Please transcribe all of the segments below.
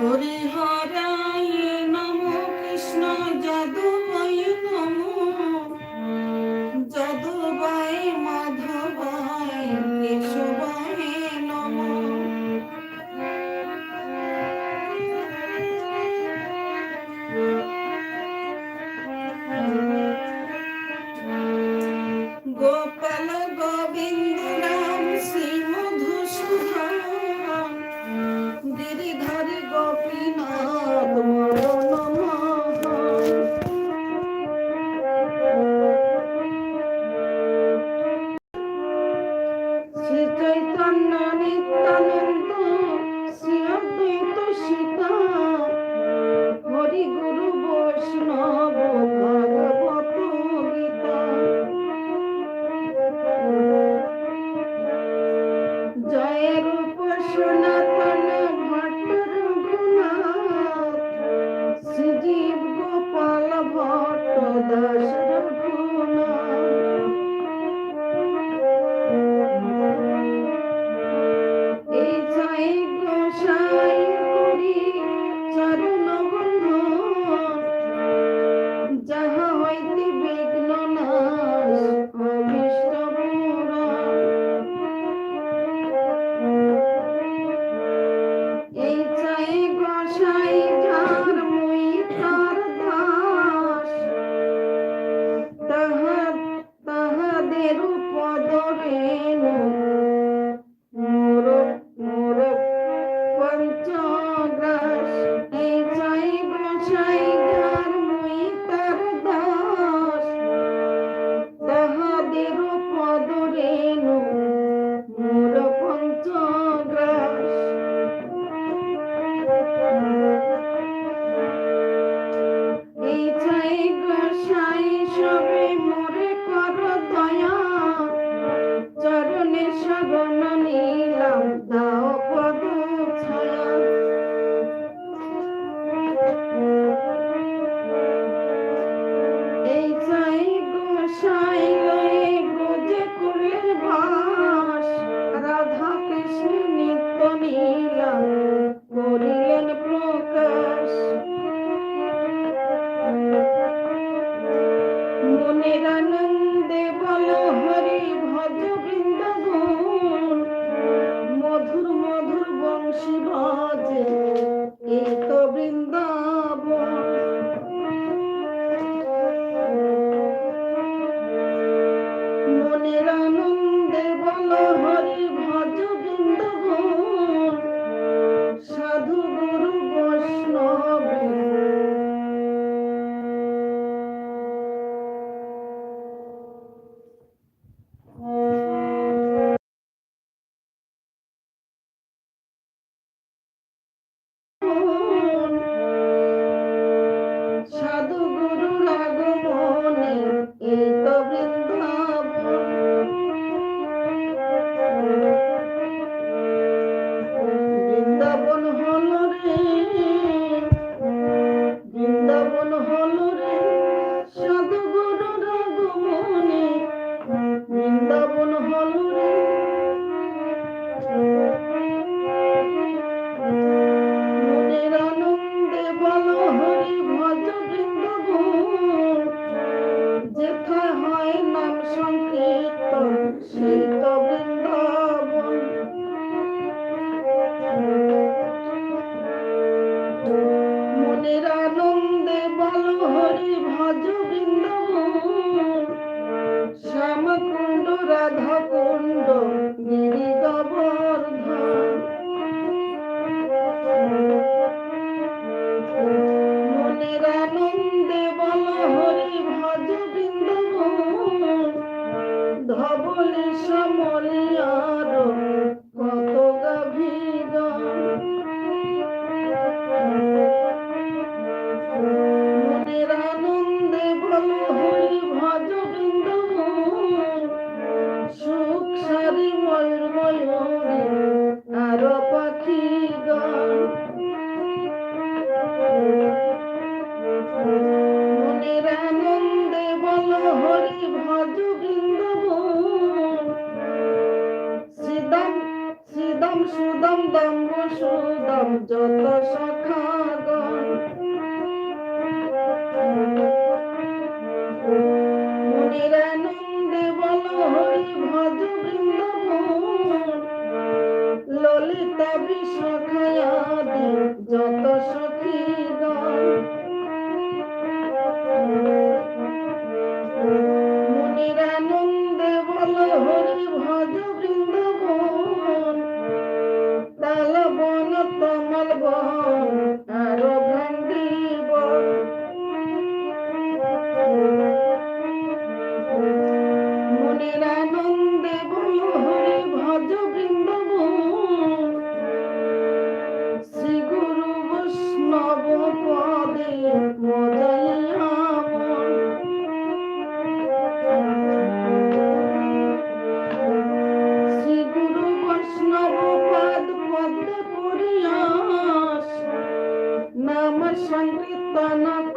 হরে হরাই Astronaut. Pero ভৃন্দ গণ তাল বন তমল গণ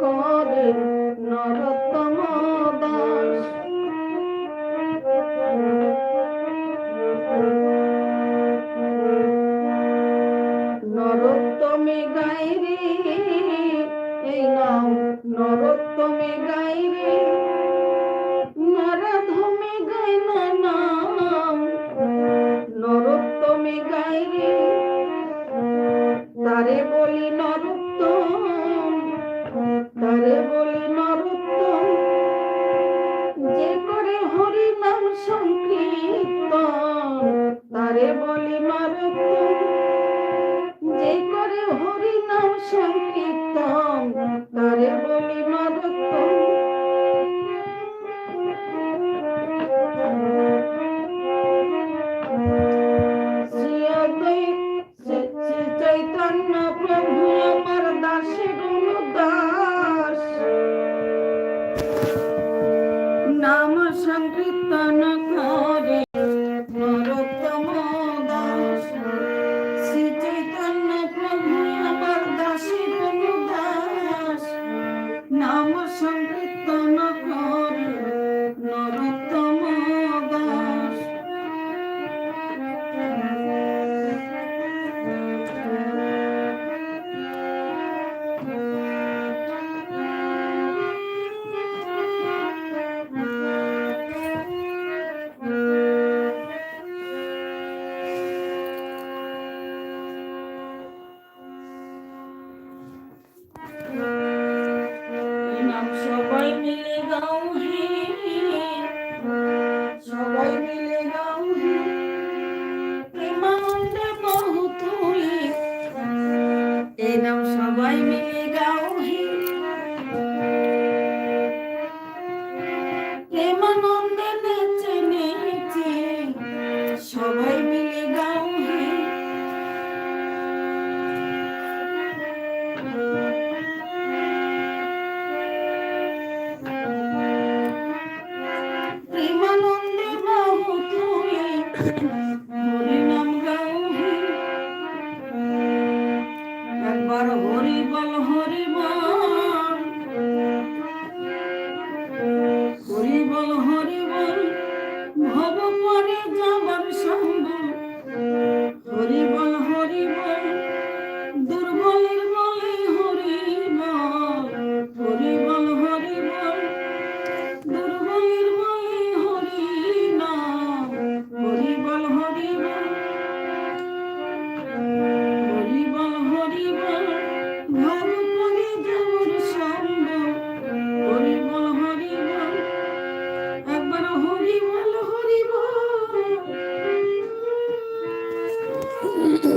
করে নরতম দাস। নরোত্তমে গাইরে এই নাম নরোত্তমে গাইরে। প্রভু আমার দাসে গুরু দাস। নাম সংকীর্তন করে নরোত্তম দাস। শ্রী চৈতন্য প্রভু আমার দাসী গুরু দাস। নাম সংকীর্তন করে Oh.